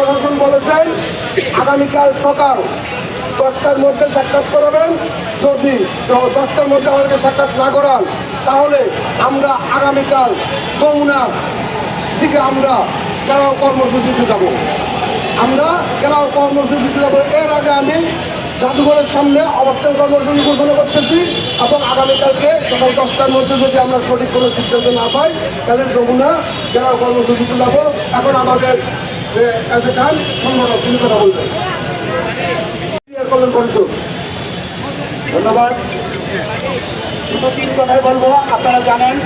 প্রশাসন বলেছেন, আগামীকাল সকাল দশটার মধ্যে সাক্ষাৎ করাবেন। যদি দশটার মধ্যে আমাদেরকে সাক্ষাৎ না করান, তাহলে আমরা আগামীকাল যমুনা দিকে আমরা কেরাও কর্মসূচিতে যাব। আমরা কেরাও কর্মসূচিতে যাব। এর আগে আমি জাদুঘরের সামনে অবস্থান কর্মসূচি ঘোষণা করতেছি এবং আগামীকালকে সকাল দশটার মধ্যে যদি আমরা সঠিক কোনো সিদ্ধান্ত না পাই, তাহলে যমুনা কেরাও কর্মসূচিতে যাব। এখন আমাদের কাছে খান সংগঠন তিনি কথা বলবেন কল্যাণ পরিষদ। ধন্যবাদ। শুধু তিন কথাই বলব, আপনারা জানেন,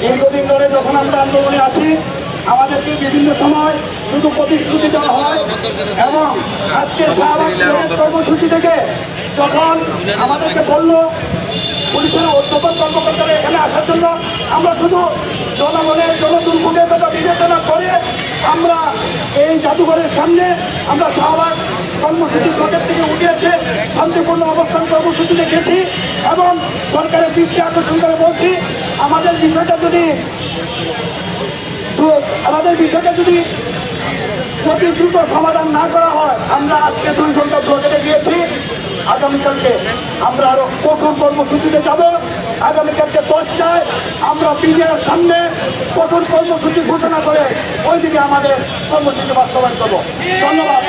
দীর্ঘদিন ধরে যখন আমরা আন্দোলনে আছি, আমাদেরকে বিভিন্ন সময় শুধু প্রতিশ্রুতি দেওয়া হয় এবং আজকে কর্মসূচি থেকে যখন আমাদেরকে বলল, পুলিশের অধ্যপন কর্মকর্তারা এখানে আসার জন্য, আমরা শুধু জনগণের জনদুর্ভোগের কথা বিবেচনা আমরা এই জাদুঘরের সামনে আমরা শাহবাগ কর্মসূচি পকেট থেকে উঠে শান্তিপূর্ণ অবস্থান কর্মসূচি রেখেছি এবং সরকারের দৃষ্টি আকর্ষণ করে বলছি, আমাদের বিষয়টা যদি আমাদের বিষয়টা যদি অতি দ্রুত সমাধান না করা হয়, আমরা আজকে দুই ঘণ্টা ব্লকেটে গিয়েছি। আগামীকালকে আমরা আরও কঠোর কর্মসূচিতে যাব। আগামীকালকে দশটায় আমরা বিজয়ের সামনে কঠোর কর্মসূচি ঘোষণা করে ওইদিকে আমাদের কর্মসূচি বাস্তবায়ন করব। ধন্যবাদ।